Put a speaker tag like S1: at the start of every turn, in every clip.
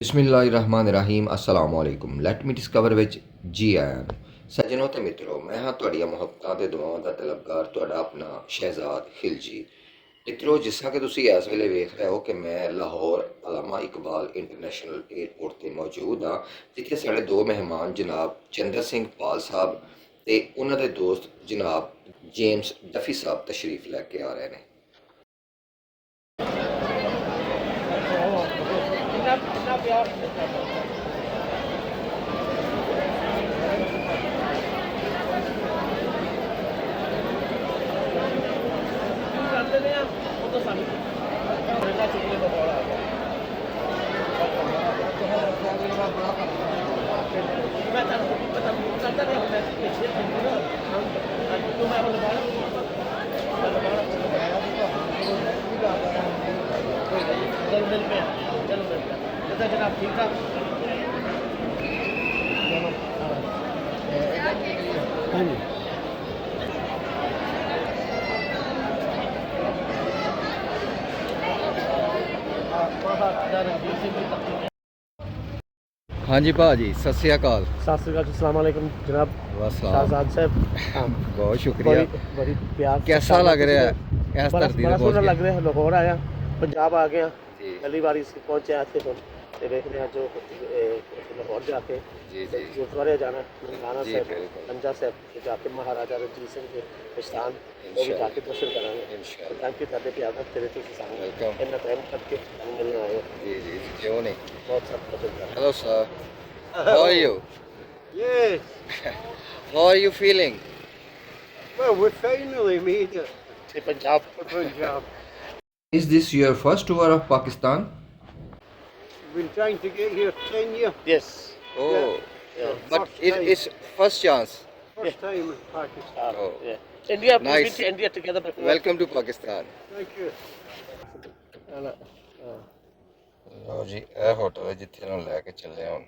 S1: ਬਿਸਮਿਲ੍ਲਾਹਿਰਰਹਿਮਾਨਿਰਰਹੀਮ ਅਸਲਾਮ ਵਾਲੇਕੁਮ light me discover ਵਿੱਚ ਜੀ ਆਇਆਂ ਸੱਜਣੋ ਤੇ ਮਿੱਤਰੋ, ਮੈਂ ਹਾਂ ਤੁਹਾਡੀਆਂ ਮੁਹੱਬਤਾਂ ਤੇ ਦੁਆਵਾਂ ਦਾ ਤਲਬਗਾਰ, ਤੁਹਾਡਾ ਆਪਣਾ ਸ਼ਹਿਜ਼ਾਦ ਖਿਲਜੀ ਮਿੱਤਰੋ, ਜਿਸ ਤਰ੍ਹਾਂ ਕਿ ਤੁਸੀਂ ਇਸ ਵੇਲੇ ਵੇਖ ਰਹੇ ਹੋ ਕਿ ਮੈਂ ਲਾਹੌਰ ਅਲਾਮਾ ਇਕਬਾਲ ਇੰਟਰਨੈਸ਼ਨਲ 에ਅਰਪੋਰਟ ਤੇ ਮੌਜੂਦ ਹਾਂ, ਜਿੱਥੇ ਸਾਡੇ ਦੋ ਮਹਿਮਾਨ, ਜਨਾਬ ਚੰਦਰ ਸਿੰਘ ਪਾਲ ਸਾਹਿਬ ਤੇ ਉਹਨਾਂ ਦੇ ਦੋਸਤ ਜਨਾਬ ਜੇਮਸ ਡਫੀ ਸਾਹਿਬ ਤਸ਼ਰੀਫ ਲੈ ਕੇ ਆ ਰਹੇ ਨੇ।
S2: Gracias. मिलते हैं जैसा जनाब ठीक ठाक चलो हाँ जी
S1: ਹਾਂਜੀ ਭਾਜੀ ਸਤਿ ਸ਼੍ਰੀ ਅਕਾਲ
S2: सत श्रीकाल अस्सलाम वालेकुम जनाब
S1: ਵਸਲਾਮ
S2: शाहजाद साहब हाँ,
S1: ਬਹੁਤ ਸ਼ੁਕਰੀਆ
S2: बड़ी बड़ी प्यार से
S1: कैसा
S2: स्वागत
S1: लग रहा है
S2: है
S1: इस
S2: बड़ा
S1: धरती
S2: बड़ा
S1: ते पहुंच
S2: सोहना
S1: के?
S2: लग रहा है लाहौर आया पंजाब आ गया
S1: जी
S2: पहली बार इस पहुंचे आते तो ਤੇ ਦੇਖਦੇ ਹਾਂ ਜੋ ਲਾਹੌਰ
S1: ਜਾ ਕੇ
S2: ਜੀ ਜੀ। ਗੁਰਦੁਆਰੇ
S1: ਜਾਣਾ
S2: ਨਨਕਾਣਾ
S1: ਸਾਹਿਬ
S2: ਪੰਜਾ ਸਾਹਿਬ ਜਾ ਕੇ ਮਹਾਰਾਜਾ ਰਣਜੀਤ ਸਿੰਘ ਦੇ ਪਛਾਣ ਉਹ ਵੀ
S1: ਜਾ
S2: ਕੇ ਦਰਸ਼ਨ ਕਰਾਂਗੇ।
S1: ਇਨਸ਼ਾਅੱਲਾ
S2: ਥੈਂਕ ਯੂ ਤੁਹਾਡੇ ਪਿਆਰ ਦਾ ਤੇਰੇ ਤੁਸੀਂ ਸਾਨੂੰ
S1: ਵੈਲਕਮ
S2: ਇਹਨਾਂ ਟਾਈਮ ਕਰਕੇ ਸਾਨੂੰ ਮਿਲਣ ਆਏ
S1: ਜੀ ਜੀ ਕਿਉਂ ਨਹੀਂ?
S2: ਬਹੁਤ ਸਭ ਪਸੰਦ ਆ
S1: hello sir how are you
S3: yes
S1: how are you feeling
S3: Well, we finally made it to Punjab. Punjab.
S1: Is this your first tour of Pakistan?
S3: been trying to get here 10 years.
S2: Yes
S1: Oh
S2: Yeah.
S1: but
S3: First
S1: it
S3: time.
S1: is first chance
S3: First time in Pakistan.
S1: Oh.
S2: India
S1: Nice.
S2: ਵਿੱਚ India together
S1: Welcome to Pakistan
S3: Thank you.
S1: ਲਓ ਜੀ ਇਹ hotel ਹੈ ਜਿੱਥੇ ਨੂੰ ਲੈ ਕੇ ਚੱਲੇ ਹਾਂ ਹੁਣ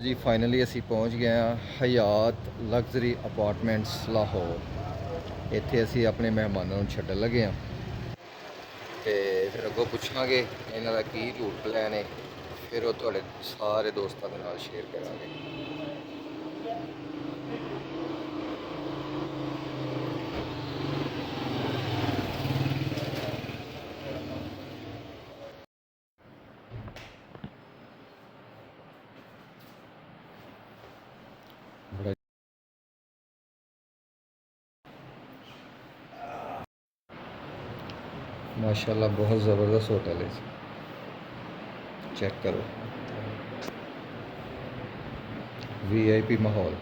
S1: ਜੀ ਫਾਈਨਲੀ ਅਸੀਂ ਪਹੁੰਚ ਗਏ ਹਾਂ ਹਯਾਤ ਲਗਜ਼ਰੀ ਅਪਾਰਟਮੈਂਟਸ ਲਾਹੌਰ ਇੱਥੇ ਅਸੀਂ ਆਪਣੇ ਮਹਿਮਾਨਾਂ ਨੂੰ ਛੱਡਣ ਲੱਗੇ ਹਾਂ ਤੇ ਫਿਰ ਅੱਗੋਂ ਪੁੱਛਾਂਗੇ ਇਹਨਾਂ ਦਾ ਕੀ ਰੂਟ ਪਲਾਨ ਹੈ, ਫਿਰ ਉਹ ਤੁਹਾਡੇ ਸਾਰੇ ਦੋਸਤਾਂ ਦੇ ਨਾਲ ਸ਼ੇਅਰ ਕਰਾਂਗੇ। माशाल्लाह बहुत ज़बरदस्त होटल है चेक करो। वीआईपी माहौल।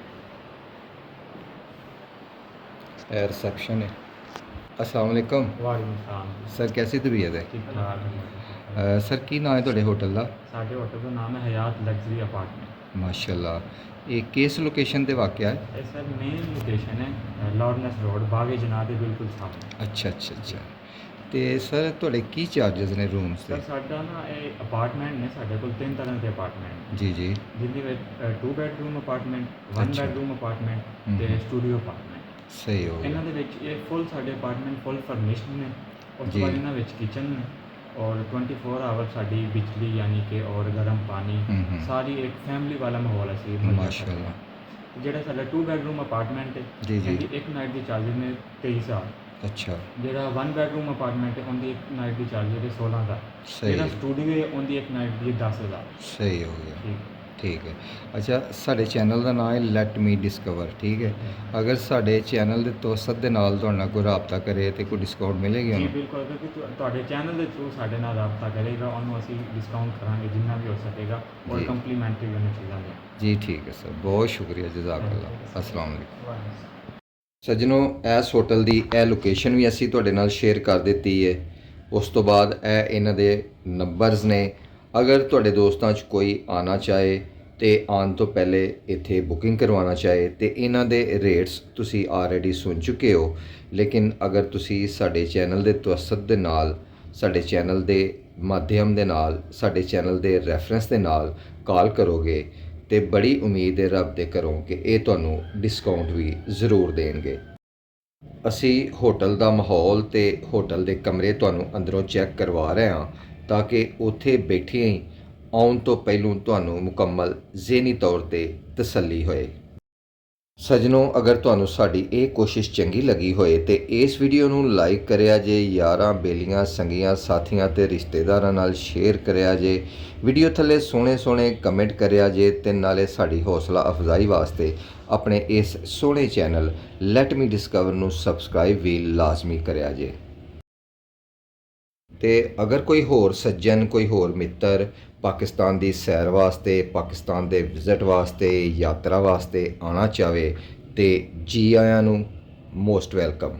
S1: रिसेप्शन है। अस्सलाम वालेकुम। सर कैसी तबीयत है? सर की नाम है थोड़े होटल का
S4: साढ़े होटल का नाम है हयात लग्जरी अपार्टमेंट।
S1: माशाल्लाह। ਇਹ ਕਿਸ ਲੋਕੇਸ਼ਨ ਤੇ ਵਾਕਿਆ ਹੈ
S4: ਇਹ ਸਰ ਮੇਨ ਲੋਕੇਸ਼ਨ ਹੈ ਲਾਰਨਸ ਰੋਡ ਬਾਗੇ ਜਨਾਹ ਦੇ ਬਿਲਕੁਲ ਸਾਹਮਣੇ
S1: ਅੱਛਾ ਤੇ ਸਰ ਤੁਹਾਡੇ ਕੀ ਚਾਰजेस ਨੇ ਰੂਮਸ ਦੇ
S4: ਸਾਡਾ ਨਾ ਇਹ ਅਪਾਰਟਮੈਂਟ ਨੇ ਸਾਡੇ ਕੋਲ ਤਿੰਨ ਤਰ੍ਹਾਂ ਦੇ ਅਪਾਰਟਮੈਂਟ
S1: ਜੀ ਜੀ।
S4: ਜਿੰਦੇ ਵਿੱਚ ਟੂ ਬੈਡਰੂਮ ਅਪਾਰਟਮੈਂਟ 1
S1: ਅੱਛਾ।
S4: ਬੈਡਰੂਮ ਅਪਾਰਟਮੈਂਟ ਤੇ ਸਟੂਡੀਓ ਅਪਾਰਟਮੈਂਟ
S1: ਸਹੀ ਹੋ ਗਿਆ।
S4: ਇਹਨਾਂ ਦੇ ਵਿੱਚ ਇਹ ਫੁੱਲ ਸਾਡੇ ਅਪਾਰਟਮੈਂਟ ਫੁੱਲ ਫਰਨਿਸ਼ਡ ਨੇ। ਉਸ ਤੋਂ ਬਾਅਦ ਇਹਨਾਂ ਵਿੱਚ ਕਿਚਨ ਨੇ ਔਰ 24 ਆਵਰ ਸਾਡੀ ਬਿਜਲੀ ਯਾਨੀ ਕਿ ਔਰ ਗਰਮ ਪਾਣੀ ਸਾਰੀ ਇੱਕ ਫੈਮਿਲੀ ਵਾਲਾ ਮਾਹੌਲ ਅਸੀਂ ਮੁਹੱਈਆ
S1: ਮਾਸ਼ਾਅੱਲਾ।
S4: ਜਿਹੜਾ ਸਾਡਾ ਟੂ ਬੈਡਰੂਮ ਅਪਾਰਟਮੈਂਟ ਹੈ
S1: ਜੀ ਜੀ।
S4: ਇੱਕ ਨਾਈਟ ਦੇ ਚਾਰਜਿਸ ਨੇ 23000
S1: ਅੱਛਾ।
S4: ਜਿਹੜਾ 1 ਬੈਡਰੂਮ ਅਪਾਰਟਮੈਂਟ ਹੈ ਉਹਦੀ ਇੱਕ ਨਾਈਟ ਦੀ ਚਾਰजेस ਹੈ 16000
S1: ਸਹੀ।
S4: ਜਿਹੜਾ ਸਟੂਡੀਓ ਹੈ ਉਹਦੀ ਇੱਕ ਨਾਈਟ ਦੀ 10000
S1: ਸਹੀ ਹੋ ਗਿਆ।
S4: ਠੀਕ।
S1: ਠੀਕ ਹੈ। ਅੱਛਾ ਸਾਡੇ ਚੈਨਲ ਦਾ ਨਾਮ ਹੈ ਲੈਟ ਮੀ ਡਿਸਕਵਰ ਠੀਕ ਹੈ। ਅਗਰ ਸਾਡੇ ਚੈਨਲ ਦੇ ਤੋਸਤ ਦੇ ਨਾਲ ਤੁਹਾਡੇ ਕੋਈ ਰਾਬਤਾ ਕਰੇ ਤੇ ਕੋਈ ਡਿਸਕਾਊਂਟ ਮਿਲੇਗੀ
S4: ਜੀ ਬਿਲਕੁਲ ਅਗਰ ਤੁਹਾ- ਤੁਹਾਡੇ ਚੈਨਲ ਦੇ ਥਰੂ ਸਾਡੇ ਨਾਲ ਰਾਬਤਾ ਕਰੇਗਾ ਉਹਨੂੰ ਅਸੀਂ ਡਿਸਕਾਊਂਟ ਕਰਾਂਗੇ ਜਿੰਨਾ ਵੀ ਹੋ ਸਕੇਗਾ ਔਰ। ਕੰਪਲੀਮੈਂਟਰੀ ਉਹਨੂੰ ਚੀਜ਼ਾਂ ਦੇ।
S1: ਜੀ ਠੀਕ ਹੈ ਸਰ। ਬਹੁਤ ਸ਼ੁਕਰੀਆ ਜਜ਼ਾਕੱਲਾ ਅਸਲਾਮ ਵਾਲੇਕੁਮ ਸੱਜਣੋ, ਇਸ ਹੋਟਲ ਦੀ ਇਹ ਲੋਕੇਸ਼ਨ ਵੀ ਅਸੀਂ ਤੁਹਾਡੇ ਨਾਲ ਸ਼ੇਅਰ ਕਰ ਦਿੱਤੀ ਹੈ ਉਸ ਤੋਂ ਬਾਅਦ ਇਹ ਇਹਨਾਂ ਦੇ ਨੰਬਰਸ ਨੇ। ਅਗਰ ਤੁਹਾਡੇ ਦੋਸਤਾਂ 'ਚ ਕੋਈ ਆਣਾ ਚਾਹੇ ਤੇ ਆਉਣ ਤੋਂ ਪਹਿਲੇ ਇੱਥੇ ਬੁਕਿੰਗ ਕਰਵਾਉਣਾ ਚਾਹੇ ਤੇ ਇਹਨਾਂ ਦੇ ਰੇਟਸ ਤੁਸੀਂ ਆਲਰੇਡੀ ਸੁਣ ਚੁੱਕੇ ਹੋ। ਲੇਕਿਨ ਅਗਰ ਤੁਸੀਂ ਸਾਡੇ ਚੈਨਲ ਦੇ ਤਵਸਤ ਦੇ ਨਾਲ, ਸਾਡੇ ਚੈਨਲ ਦੇ ਮਾਧਿਅਮ ਦੇ ਨਾਲ, ਸਾਡੇ ਚੈਨਲ ਦੇ ਰੈਫਰੈਂਸ ਦੇ ਨਾਲ ਕਾਲ ਕਰੋਗੇ ਤੇ ਬੜੀ ਉਮੀਦ ਹੈ ਰੱਬ ਦੇ ਘਰੋਂ ਕਿ ਇਹ ਤੁਹਾਨੂੰ ਡਿਸਕਾਊਂਟ ਵੀ ਜ਼ਰੂਰ ਦੇਣਗੇ। ਅਸੀਂ ਹੋਟਲ ਦਾ ਮਾਹੌਲ ਤੇ ਹੋਟਲ ਦੇ ਕਮਰੇ ਤੁਹਾਨੂੰ ਅੰਦਰੋਂ ਚੈੱਕ ਕਰਵਾ ਰਹੇ ਹਾਂ ਤਾਂ ਕਿ ਉੱਥੇ ਬੈਠੇ ਹੀ ਆਉਣ ਤੋਂ ਪਹਿਲਾਂ ਤੁਹਾਨੂੰ ਮੁਕੰਮਲ ਜ਼ਿਹਨੀ ਤੌਰ ਤੇ ਤਸੱਲੀ ਹੋਏ। ਸਜਣੋ, ਅਗਰ ਤੁਹਾਨੂੰ ਸਾਡੀ ਇਹ ਕੋਸ਼ਿਸ਼ ਚੰਗੀ ਲੱਗੀ ਹੋਏ ਤੇ ਇਸ ਵੀਡੀਓ ਨੂੰ ਲਾਈਕ ਕਰਿਆ ਜੇ, ਯਾਰਾਂ, ਬੇਲੀਆਂ, ਸੰਗੀਆਂ, ਸਾਥੀਆਂ ਤੇ ਰਿਸ਼ਤੇਦਾਰਾਂ ਨਾਲ ਸ਼ੇਅਰ ਕਰਿਆ ਜੇ, ਵੀਡੀਓ ਥੱਲੇ ਸੋਹਣੇ ਸੋਹਣੇ ਕਮੈਂਟ ਕਰਿਆ ਜੇ ਤੇ ਨਾਲੇ ਸਾਡੀ ਹੌਸਲਾ ਅਫਜ਼ਾਈ ਵਾਸਤੇ ਆਪਣੇ ਇਸ ਸੋਹਣੇ ਚੈਨਲ ਲੈਟ ਮੀ ਡਿਸਕਵਰ ਨੂੰ ਸਬਸਕ੍ਰਾਈਬ ਵੀ ਲਾਜ਼ਮੀ ਕਰਿਆ ਜੇ। ਤੇ ਅਗਰ ਕੋਈ ਹੋਰ ਸੱਜਣ, ਕੋਈ ਹੋਰ ਮਿੱਤਰ ਪਾਕਿਸਤਾਨ ਦੀ ਸੈਰ ਵਾਸਤੇ, ਪਾਕਿਸਤਾਨ ਦੇ ਵਿਜ਼ਿਟ ਵਾਸਤੇ, ਯਾਤਰਾ ਵਾਸਤੇ ਆਉਣਾ ਚਾਹਵੇ ਤੇ ਜੀ ਆਇਆਂ ਨੂੰ ਮੋਸਟ ਵੈਲਕਮ